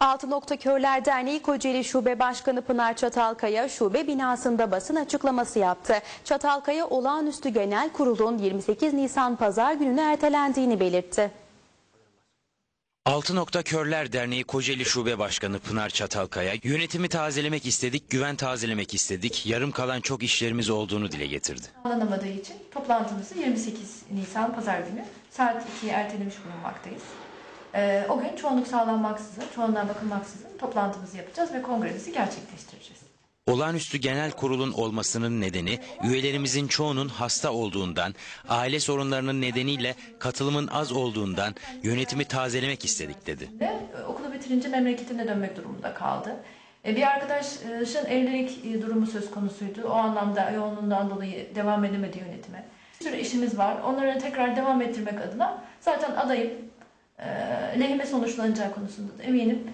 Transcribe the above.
Altı Nokta Körler Derneği Kocaeli Şube Başkanı Pınar Çatalkaya şube binasında basın açıklaması yaptı. Çatalkaya olağanüstü genel kurulun 28 Nisan pazar gününe ertelendiğini belirtti. Altı Nokta Körler Derneği Kocaeli Şube Başkanı Pınar Çatalkaya, yönetimi tazelemek istedik, güven tazelemek istedik, yarım kalan çok işlerimiz olduğunu dile getirdi. sağlanamadığı için toplantımızı 28 Nisan Pazar günü saat 2'ye ertelemiş bulunmaktayız. Ee, o gün çoğunluk sağlanmaksızın, çoğunluğa bakılmaksızın toplantımızı yapacağız ve kongremizi gerçekleştireceğiz. Olağanüstü genel kurulun olmasının nedeni üyelerimizin çoğunun hasta olduğundan, aile sorunlarının nedeniyle katılımın az olduğundan yönetimi tazelemek istedik dedi. Ve e, okulu bitirince memleketine dönmek durumunda kaldı. E, Bir arkadaşın evlilik e, durumu söz konusuydu. O anlamda yoğunluğundan dolayı devam edemedi yönetime. Bir sürü işimiz var. Onları tekrar devam ettirmek adına zaten adayım. Lehime sonuçlanacağı konusunda da eminim.